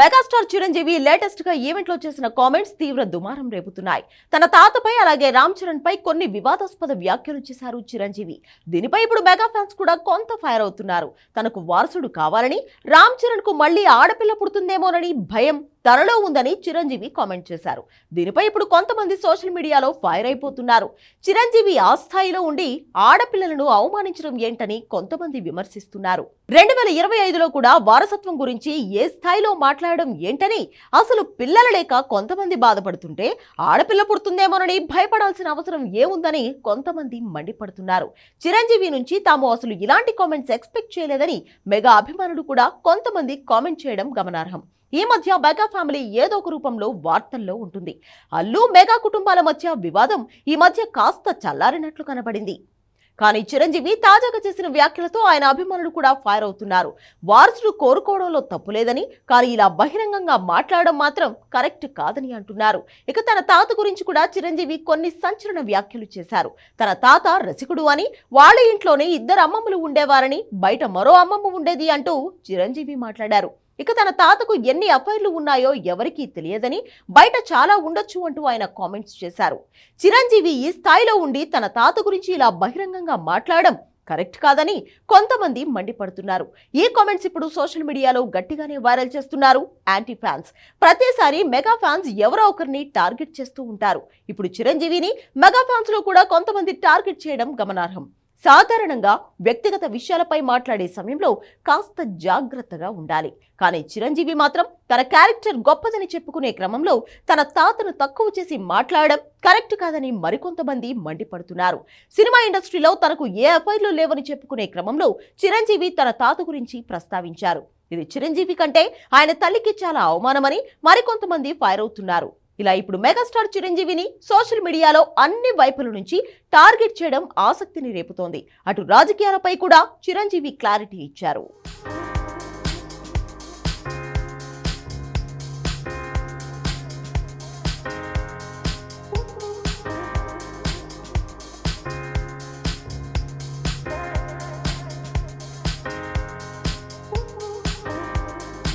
Megastar Chiranjeevi లేటెస్ట్గా ఈవెంట్లో చేసిన కామెంట్స్ తీవ్ర దుమారం రేపుతున్నాయి. తన తాతపై అలాగే రామ్ చరణ్ పై కొన్ని వివాదాస్పద వ్యాఖ్యలు చేశారు చిరంజీవి. దీనిపై ఇప్పుడు మెగా ఫ్యాన్స్ కూడా కొంత ఫైర్ అవుతున్నారు. తనకు వారసుడు కావాలని రామ్ చరణ్కు మళ్ళీ ఆడపిల్ల పుడుతుందేమోనని భయం తనలో ఉందని చిరంజీవి కామెంట్ చేశారు. దీనిపై ఇప్పుడు కొంతమంది సోషల్ మీడియాలో ఫైర్ అయిపోతున్నారు. చిరంజీవి ఆ స్థాయిలో ఉండి ఆడపిల్లలను అవమానించడం ఏంటని కొంతమంది విమర్శిస్తున్నారు. రెండు వేల ఇరవై ఐదులో కూడా వారసత్వం గురించి ఏ స్థాయిలో మాట్లాడడం ఏంటని అసలు పిల్లలు లేక కొంతమంది బాధపడుతుంటే ఆడపిల్ల పుడుతుందేమోనని భయపడాల్సిన అవసరం ఏముందని కొంతమంది మండిపడుతున్నారు. చిరంజీవి నుంచి తాము అసలు ఇలాంటి కామెంట్స్ ఎక్స్పెక్ట్ చేయలేదని మెగా అభిమానులు కూడా కొంతమంది కామెంట్ చేయడం గమనార్హం. ఈ మధ్య మెగా ఫ్యామిలీ ఏదో ఒక రూపంలో వార్తల్లో ఉంటుంది. అల్లు మెగా కుటుంబాల మధ్య వివాదం ఈ మధ్య కాస్త చల్లారినట్లు కనబడింది. కానీ చిరంజీవి తాజాగా చేసిన వ్యాఖ్యలతో ఆయన అభిమానులు కూడా ఫైర్ అవుతున్నారు. వారసులు కోరుకోవడంలో తప్పులేదని కానీ ఇలా బహిరంగంగా మాట్లాడడం మాత్రం కరెక్ట్ కాదని అంటున్నారు. ఇక తన తాత గురించి కూడా చిరంజీవి కొన్ని సంచలన వ్యాఖ్యలు చేశారు. తన తాత రసికుడు అని వాళ్ళ ఇంట్లోనే ఇద్దరు అమ్మమ్మలు ఉండేవారని బయట మరో అమ్మమ్మ ఉండేది అంటూ చిరంజీవి మాట్లాడారు. ఇక తన తాతకు ఎన్ని అఫైర్లు ఉన్నాయో ఎవరికీ తెలియదని బయట చాలా ఉండొచ్చు అంటూ ఆయన కామెంట్స్ చేశారు. చిరంజీవి ఈ స్థాయిలో ఉండి తన తాత గురించి ఇలా బహిరంగంగా మాట్లాడడం కరెక్ట్ కాదని కొంతమంది మండిపడుతున్నారు. ఈ కామెంట్స్ ఇప్పుడు సోషల్ మీడియాలో గట్టిగానే వైరల్ చేస్తున్నారు యాంటీ ఫ్యాన్స్. ప్రతిసారి మెగా ఫ్యాన్స్ ఎవరో ఒకరిని టార్గెట్ చేస్తూ ఉంటారు. ఇప్పుడు చిరంజీవిని మెగా ఫ్యాన్స్లో కూడా కొంతమంది టార్గెట్ చేయడం గమనార్హం. సాధారణంగా వ్యక్తిగత విషయాలపై మాట్లాడే సమయంలో కాస్త జాగ్రత్తగా ఉండాలి. కానీ చిరంజీవి మాత్రం తన క్యారెక్టర్ గొప్పదని చెప్పుకునే క్రమంలో తన తాతను తక్కువ చేసి మాట్లాడడం కరెక్ట్ కాదని మరికొంతమంది మండిపడుతున్నారు. సినిమా ఇండస్ట్రీలో తనకు ఏ అఫైర్లు లేవని చెప్పుకునే క్రమంలో చిరంజీవి తన తాత గురించి ప్రస్తావించారు. ఇది చిరంజీవి కంటే ఆయన తల్లికి చాలా అవమానమని మరికొంతమంది ఫైర్ అవుతున్నారు. ఇలా ఇప్పుడు మెగాస్టార్ చిరంజీవిని సోషల్ మీడియాలో అన్ని వైపుల నుంచి టార్గెట్ చేయడం ఆసక్తిని రేపుతోంది. అటు రాజకీయాలపై కూడా చిరంజీవి క్లారిటీ ఇచ్చారు.